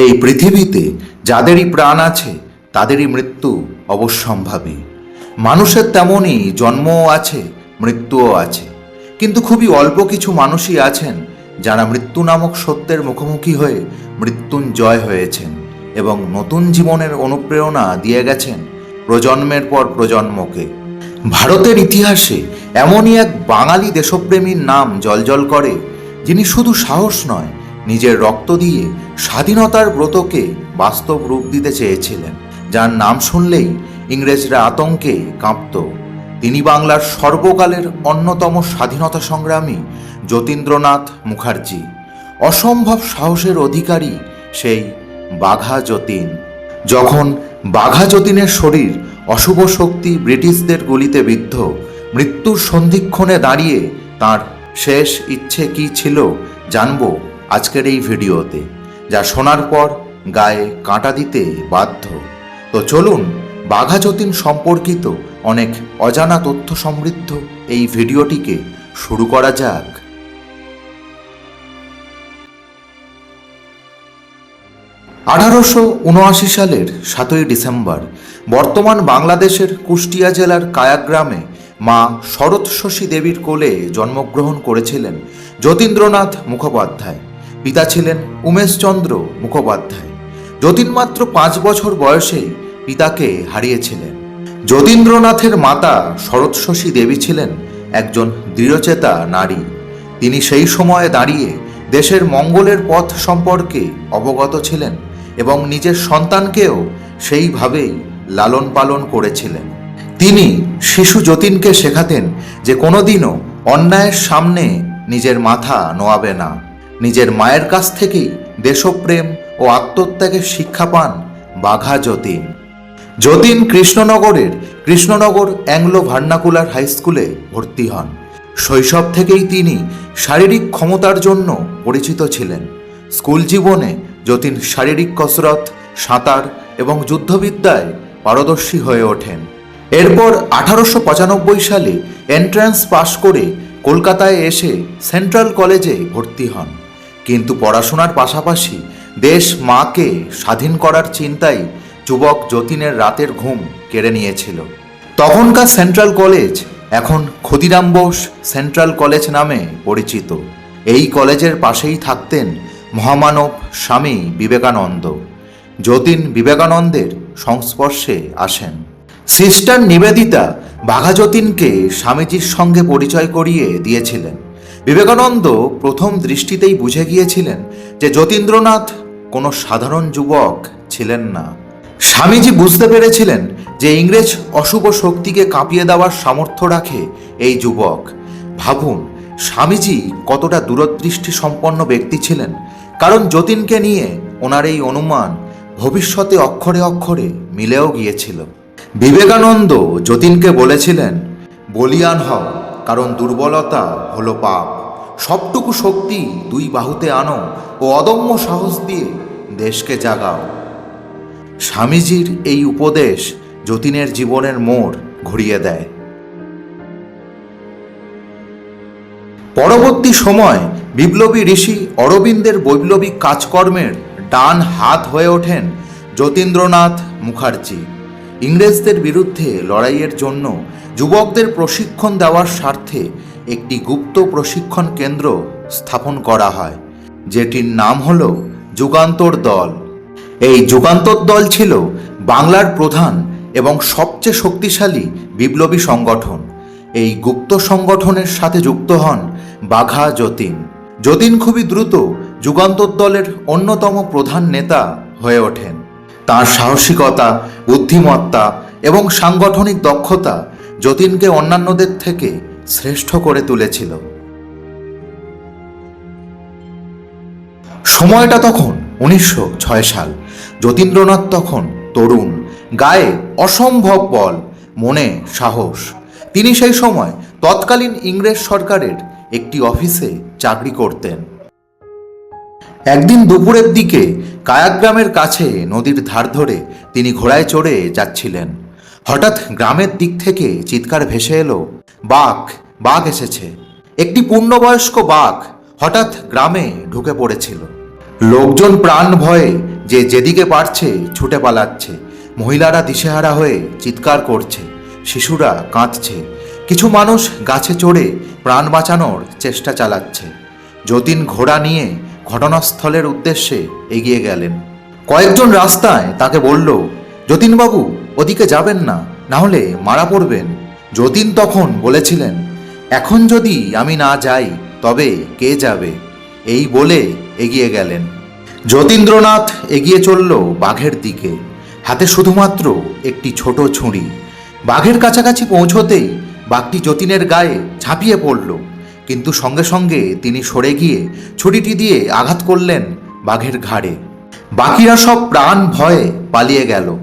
এই পৃথিবীতে যাদেরই প্রাণ আছে, তাদেরই মৃত্যু অবশ্যম্ভাবী। মানুষের তেমনই জন্মও আছে, মৃত্যুও আছে। কিন্তু খুবই অল্প কিছু মানুষই আছেন যারা মৃত্যু নামক সত্যের মুখোমুখি হয়ে মৃত্যুঞ্জয় হয়েছেন এবং নতুন জীবনের অনুপ্রেরণা দিয়ে গেছেন প্রজন্মের পর প্রজন্মকে। ভারতের ইতিহাসে এমনই এক বাঙালি দেশপ্রেমীর নাম জলজল করে, যিনি শুধু সাহস নয় নিজের রক্ত দিয়ে স্বাধীনতার ব্রতকে বাস্তব রূপ দিতে চেয়েছিলেন। যার নাম শুনলেই ইংরেজরা আতঙ্কে কাঁপত। তিনি বাংলার সর্বকালের অন্যতম স্বাধীনতা সংগ্রামী যতীন্দ্রনাথ মুখার্জি। অসম্ভব সাহসের অধিকারী সেই বাঘা যতীন। যখন বাঘা যতীনের শরীর অশুভ শক্তি ব্রিটিশদের গুলিতে বিদ্ধ, মৃত্যুর সন্ধিক্ষণে দাঁড়িয়ে তার শেষ ইচ্ছে কি ছিল জানব আজকের এই ভিডিওতে, যা শোনার পর গায়ে কাঁটা দিতে বাধ্য। তো চলুন, বাঘা যতীন সম্পর্কিত অনেক অজানা তথ্য সমৃদ্ধ এই ভিডিওটিকে শুরু করা যাক। আঠারোশো উনআশি সালের সাতই ডিসেম্বর, বর্তমান বাংলাদেশের কুষ্টিয়া জেলার কায়াগ্রামে মা শরৎ শশী দেবীর কোলে জন্মগ্রহণ করেছিলেন যতীন্দ্রনাথ মুখোপাধ্যায়। পিতা ছিলেন উমেশচন্দ্র মুখোপাধ্যায়। যতীন মাত্র পাঁচ বছর বয়সে পিতাকে হারিয়েছিলেন। যতীন্দ্রনাথের মাতা শরৎ শশী দেবী ছিলেন একজন দৃঢ়চেতা নারী। তিনি সেই সময়ে দাঁড়িয়ে দেশের মঙ্গলের পথ সম্পর্কে অবগত ছিলেন এবং নিজের সন্তানকেও সেইভাবেই লালন পালন করেছিলেন। তিনি শিশু যতীনকে শেখাতেন যে কোনোদিনও অন্যায়ের সামনে নিজের মাথা নোয়াবে না। নিজের মায়ের কাছ থেকেই দেশপ্রেম ও আত্মত্যাগের শিক্ষা পান বাঘা যতীন। যতীন কৃষ্ণনগরের কৃষ্ণনগর অ্যাংলো ভার্নাকুলার হাই স্কুলে ভর্তি হন। শৈশব থেকেই তিনি শারীরিক ক্ষমতার জন্য পরিচিত ছিলেন। স্কুল জীবনে যতীন শারীরিক কসরত, সাঁতার এবং যুদ্ধবিদ্যায় পারদর্শী হয়ে ওঠেন। এরপর আঠারোশো পঁচানব্বই সালে এন্ট্রান্স পাশ করে কলকাতায় এসে সেন্ট্রাল কলেজে ভর্তি হন। কিন্তু পড়াশোনার পাশাপাশি দেশ মাকে স্বাধীন করার চিন্তায় যুবক যতীনের রাতের ঘুম কেড়ে নিয়েছিল। তখনকার সেন্ট্রাল কলেজ এখন ক্ষুদিরাম বোস সেন্ট্রাল কলেজ নামে পরিচিত। এই কলেজের পাশেই থাকতেন মহামানব স্বামী বিবেকানন্দ। যতীন বিবেকানন্দের সংস্পর্শে আসেন। সিস্টার নিবেদিতা বাঘা যতীনকে স্বামীজির সঙ্গে পরিচয় করিয়ে দিয়েছিলেন। বিবেকানন্দ প্রথম দৃষ্টিতেই বুঝে গিয়েছিলেন যে যতীন্দ্রনাথ কোনো সাধারণ যুবক ছিলেন না। স্বামীজি বুঝতে পেরেছিলেন যে ইংরেজ অশুভ শক্তিকে কাঁপিয়ে দেওয়ার সামর্থ্য রাখে এই যুবক। ভাবুন, স্বামীজি কতটা দূরদৃষ্টি সম্পন্ন ব্যক্তি ছিলেন, কারণ যতীনকে নিয়ে ওনার এই অনুমান ভবিষ্যতে অক্ষরে অক্ষরে মিলেও গিয়েছিল। বিবেকানন্দ যতীনকে বলেছিলেন, বলিয়ান হও কারণ দুর্বলতা হলো পাপ। সবটুকু শক্তি দুই বাহুতে আনো ও অদম্য সাহস দিয়ে দেশকে জাগাও। স্বামীজির এই উপদেশ যতীনের জীবনের মোড় ঘুরিয়ে দেয়। পরবর্তী সময় বিপ্লবী ঋষি অরবিন্দের বৈপ্লবিক কাজকর্মের ডান হাত হয়ে ওঠেন যতীন্দ্রনাথ মুখার্জি। ইংরেজদের বিরুদ্ধে লড়াইয়ের জন্য যুবকদের প্রশিক্ষণ দেওয়ার স্বার্থে একটি গুপ্ত প্রশিক্ষণ কেন্দ্র স্থাপন করা হয়, যেটির নাম হল যুগান্তর দল। এই যুগান্তর দল ছিল বাংলার প্রধান এবং সবচেয়ে শক্তিশালী বিপ্লবী সংগঠন। এই গুপ্ত সংগঠনের সাথে যুক্ত হন বাঘা যতীন। যতীন খুবই দ্রুত যুগান্তর দলের অন্যতম প্রধান নেতা হয়ে ওঠেন। তার সাহসিকতা, বুদ্ধিমত্তা এবং সাংগঠনিক দক্ষতা যতীনকে অন্যান্যদের থেকে শ্রেষ্ঠ করে তুলেছিল। সময়টা তখন উনিশশো ছয় সাল। যতীন্দ্রনাথ তখন তরুণ, গায়ে অসম্ভব বল, মনে সাহস। তিনি সেই সময় তৎকালীন ইংরেজ সরকারের একটি অফিসে চাকরি করতেন। একদিন দুপুরের দিকে কায়াগ্রামের কাছে নদীর ধার ধরে তিনি ঘোড়ায় চড়ে যাচ্ছিলেন। হঠাৎ গ্রামের দিক থেকে চিৎকার ভেসে এলো, বাঘ বাঘ এসেছে। একটি পূর্ণবয়স্ক বাঘ হঠাৎ গ্রামে ঢুকে পড়েছিল। লোকজন প্রাণ ভয়ে যে যেদিকে পারছে ছুটে পালাচ্ছে। মহিলারা দিশেহারা হয়ে চিৎকার করছে, শিশুরা কাঁদছে। কিছু মানুষ গাছে চড়ে প্রাণ বাঁচানোর চেষ্টা চালাচ্ছে। যতীন ঘোড়া নিয়ে ঘটনাস্থলের উদ্দেশ্যে এগিয়ে গেলেন। কয়েকজন রাস্তায় তাকে বলল, যতীনবাবু, ওদিকে যাবেন না না হলে মারা পড়বেন। যতীন তখন বলেছিলেন, এখন যদি আমি না যাই, তবে কে যাবে? এই বলে এগিয়ে গেলেন। যতীন্দ্রনাথ এগিয়ে চলল বাঘের দিকে। হাতে শুধুমাত্র একটি ছোট ছুরি। বাঘের কাছাকাছি পৌঁছতেই বাঘটি যতীনের গায়ে ঝাঁপিয়ে পড়ল। কিন্তু সঙ্গে সঙ্গে তিনি সরে গিয়ে ছুরিটি দিয়ে আঘাত করলেন বাঘের ঘাড়ে। বাকিরা সব প্রাণ ভয়ে পালিয়ে গেল।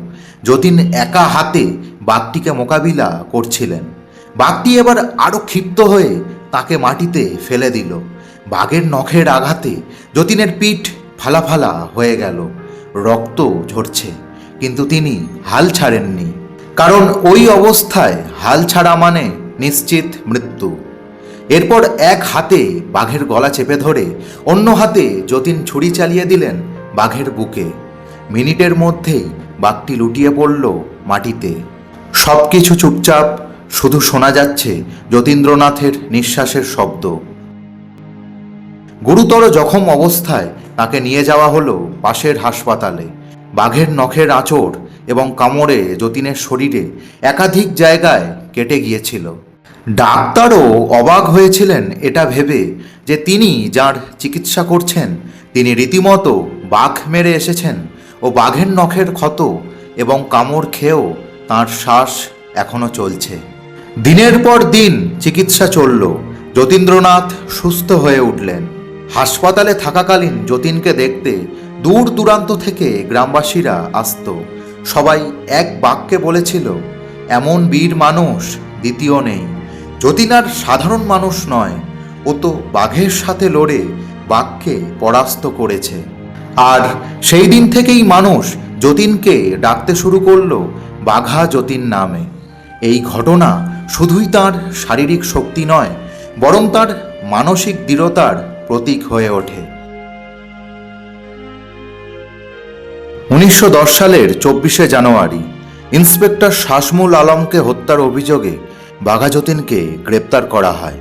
যতীন একা হাতে বাঘটিকে মোকাবিলা করছিলেন। বাঘটি এবার আরও ক্ষিপ্ত হয়ে তাকে মাটিতে ফেলে দিল। বাঘের নখের আঘাতে যতীনের পিঠ ফালা ফালা হয়ে গেল। রক্ত ঝরছে, কিন্তু তিনি হাল ছাড়েননি। কারণ ওই অবস্থায় হাল ছাড়া মানে নিশ্চিত মৃত্যু। এরপর এক হাতে বাঘের গলা চেপে ধরে, অন্য হাতে যতীন ছুরি চালিয়ে দিলেন বাঘের বুকে। মিনিটের মধ্যেই বাঘটি লুটিয়ে পড়ল মাটিতে। সব কিছু চুপচাপ, শুধু শোনা যাচ্ছে যতীন্দ্রনাথের নিঃশ্বাসের শব্দ। গুরুতর জখম অবস্থায় তাকে নিয়ে যাওয়া হলো পাশের হাসপাতালে। বাঘের নখের আঁচড় এবং কামড়ে যতীনের শরীরে একাধিক জায়গায় কেটে গিয়েছিল। ডাক্তারও অবাক হয়েছিলেন এটা ভেবে যে তিনি যার চিকিৎসা করছেন, তিনি রীতিমতো বাঘ মেরে এসেছেন ও বাঘের নখের ক্ষত এবং কামড় খেয়েও তার শ্বাস এখনও চলছে। দিনের পর দিন চিকিৎসা চলল। যতীন্দ্রনাথ সুস্থ হয়ে উঠলেন। হাসপাতালে থাকাকালীন যতীনকে দেখতে দূর দূরান্ত থেকে গ্রামবাসীরা আসত। সবাই এক বাক্যে বলেছিল, এমন বীর মানুষ দ্বিতীয় নেই। যতীন আর সাধারণ মানুষ নয়, ও তো বাঘের সাথে লড়ে বাঘকে পরাস্ত করেছে। আর সেই দিন থেকেই মানুষ যতীনকে ডাকতে শুরু করল বাঘা যতীন নামে। এই ঘটনা শুধুই তার শারীরিক শক্তি নয়, বরং তার মানসিক দৃঢ়তার প্রতীক হয়ে ওঠে। উনিশশো দশ সালের চব্বিশে জানুয়ারি, ইন্সপেক্টর শাসমুল আলমকে হত্যার অভিযোগে বাঘা যতীনকে গ্রেপ্তার করা হয়।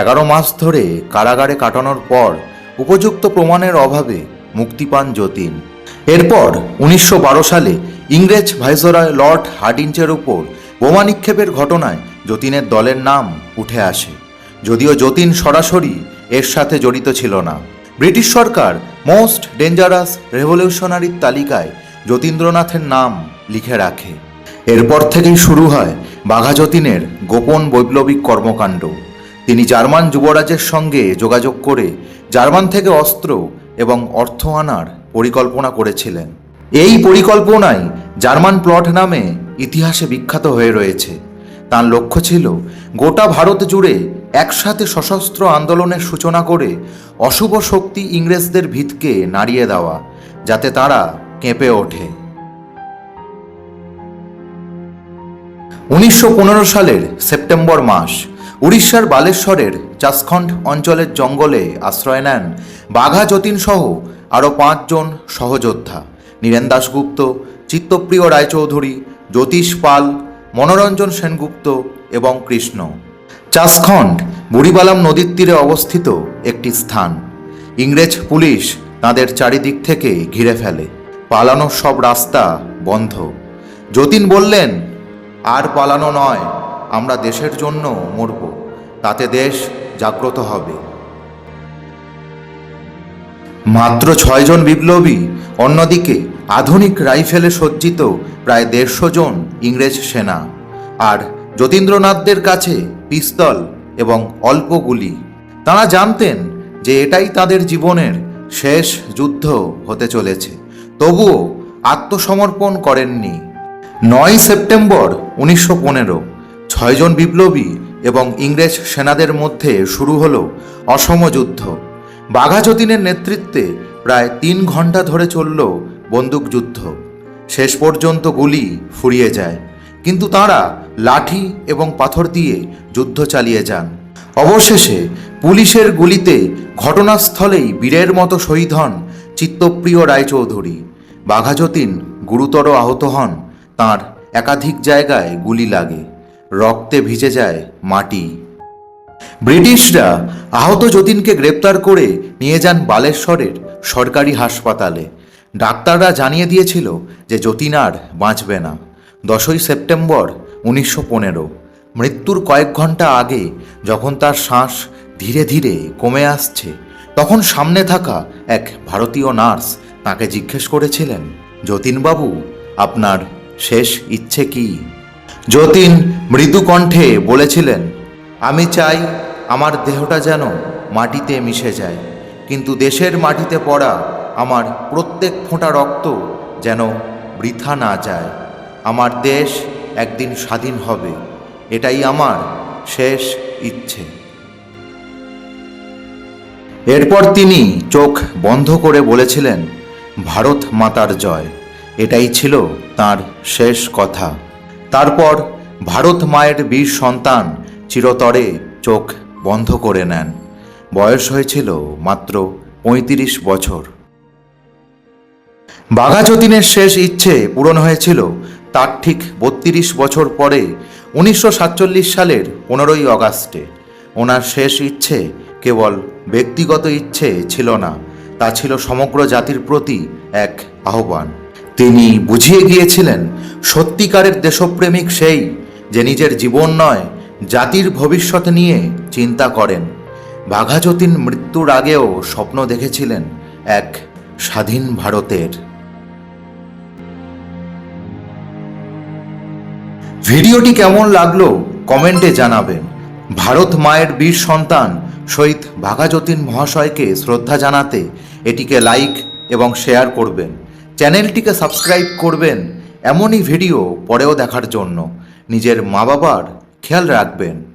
এগারো মাস ধরে কারাগারে কাটানোর পর উপযুক্ত প্রমাণের অভাবে মুক্তি পান যতীন। এরপর উনিশশো বারো সালে ইংরেজ ভাইসরয় লর্ড হার্ডিঞ্চের উপর বোমা নিক্ষেপের ঘটনায় যতীনের দলের নাম উঠে আসে। যদিও যতীন সরাসরি এর সাথে জড়িত ছিল না। ব্রিটিশ সরকার মোস্ট ডেঞ্জারাস রেভলিউশনারির তালিকায় যতীন্দ্রনাথের নাম লিখে রাখে। এরপর থেকেই শুরু হয় বাঘা যতীনের গোপন বৈপ্লবিক কর্মকাণ্ড। তিনি জার্মান যুবরাজের সঙ্গে যোগাযোগ করে জার্মান থেকে অস্ত্র এবং অর্থ আনার পরিকল্পনা করেছিলেন। এই পরিকল্পনায় জার্মান প্লট নামে ইতিহাসে বিখ্যাত হয়ে রয়েছে। তার লক্ষ্য ছিল গোটা ভারত জুড়ে একসাথে সশস্ত্র আন্দোলনের সূচনা করে অশুভ শক্তি ইংরেজদের ভিতকে নাড়িয়ে দেওয়া, যাতে তারা কেঁপে ওঠে। উনিশশো পনেরো সালের সেপ্টেম্বর মাস উড়িষ্যার বালেশ্বরের চাষখণ্ড অঞ্চলের জঙ্গলে আশ্রয় নেন বাঘা যতীন সহ আরও পাঁচজন সহযোদ্ধা। নীরেন দাশগুপ্ত, চিত্তপ্রিয় রায়চৌধুরী, জ্যোতিষ পাল, মনোরঞ্জন সেনগুপ্ত এবং কৃষ্ণ। চাষখণ্ড বুড়িবালাম নদীর তীরে অবস্থিত একটি স্থান। ইংরেজ পুলিশ তাদের চারিদিক থেকে ঘিরে ফেলে। পালানোর সব রাস্তা বন্ধ। যতীন বললেন আর পালানো নয়, আমরা দেশের জন্য মরব, তাতে দেশ জাগ্রত হবে। মাত্র ছয়জন বিপ্লবী, অন্যদিকে আধুনিক রাইফেলে সজ্জিত প্রায় দেড়শো জন ইংরেজ সেনা আর যতীন্দ্রনাথদের কাছে পিস্তল এবং অল্প গুলি। তারা জানতেন যে এটাই তাদের জীবনের শেষ যুদ্ধ হতে চলেছে, তবুও আত্মসমর্পণ করেননি। নয় সেপ্টেম্বর উনিশশো পনেরো ছয়জন বিপ্লবী এবং ইংরেজ সেনাদের মধ্যে শুরু হলো অসম যুদ্ধ। বাঘা যতীনের নেতৃত্বে প্রায় তিন ঘণ্টা ধরে চলল বন্দুকযুদ্ধ শেষ পর্যন্ত গুলি ফুরিয়ে যায়, কিন্তু তারা লাঠি এবং পাথর দিয়ে যুদ্ধ চালিয়ে যান। অবশেষে পুলিশের গুলিতে ঘটনাস্থলেই বীরের মতো শহীদ হন চিত্তপ্রিয় রায়চৌধুরী। বাঘাযতীন গুরুতর আহত হন তার একাধিক জায়গায় গুলি লাগে, রক্তে ভিজে যায় মাটি। ব্রিটিশরা আহত যতীনকে গ্রেপ্তার করে নিয়ে যান বালেশ্বরের সরকারি হাসপাতালে। ডাক্তাররা জানিয়ে দিয়েছিল যে যতীন আর বাঁচবে না। দশই সেপ্টেম্বর উনিশশো পনেরো, মৃত্যুর কয়েক ঘণ্টা আগে যখন তার শ্বাস ধীরে ধীরে কমে আসছে, তখন সামনে থাকা এক ভারতীয় নার্স তাকে জিজ্ঞেস করেছিলেন, যতীনবাবু, আপনার শেষ ইচ্ছে কি? যতীন মৃদু কণ্ঠে বলেছিলেন, আমি চাই আমার দেহটা যেন মাটিতে মিশে যায়, কিন্তু দেশের মাটিতে পড়া আমার প্রত্যেক ফোঁটা রক্ত যেন বৃথা না যায়। আমার দেশ একদিন স্বাধীন হবে, এটাই আমার শেষ ইচ্ছে। এরপর তিনি চোখ বন্ধ করে বলেছিলেন, ভারত মাতার জয়। এটাই ছিল তার শেষ কথা। তারপর ভারত মায়ের বীর সন্তান চিরতরে চোখ বন্ধ করে নেন। বয়স হয়েছিল মাত্র পঁয়ত্রিশ বছর। বাঘা যতীনের শেষ ইচ্ছে পূরণ হয়েছিল তার ঠিক বত্রিশ বছর পরে, উনিশশো সাতচল্লিশ সালের পনেরোই অগাস্টে। ওনার শেষ ইচ্ছে কেবল ব্যক্তিগত ইচ্ছে ছিল না, তা ছিল সমগ্র জাতির প্রতি এক আহ্বান। তিনি বুঝিয়ে গিয়েছিলেন, সত্যিকারের দেশপ্রেমিক সেই যে নিজের জীবন নয়, জাতির ভবিষ্যৎ নিয়ে চিন্তা করেন। বাঘা যতীন মৃত্যুর আগেও স্বপ্ন দেখেছিলেন এক স্বাধীন ভারতের। ভিডিওটি কেমন লাগল কমেন্টে জানাবেন। ভারত মায়ের বীর সন্তান শহীদ ভাগাযতীন মহাশয়কে শ্রদ্ধা জানাতে এটিকে লাইক এবং শেয়ার করবেন। চ্যানেলটিকে সাবস্ক্রাইব করবেন এমনই ভিডিও পরেও দেখার জন্য। নিজের মা বাবার খেয়াল রাখবেন।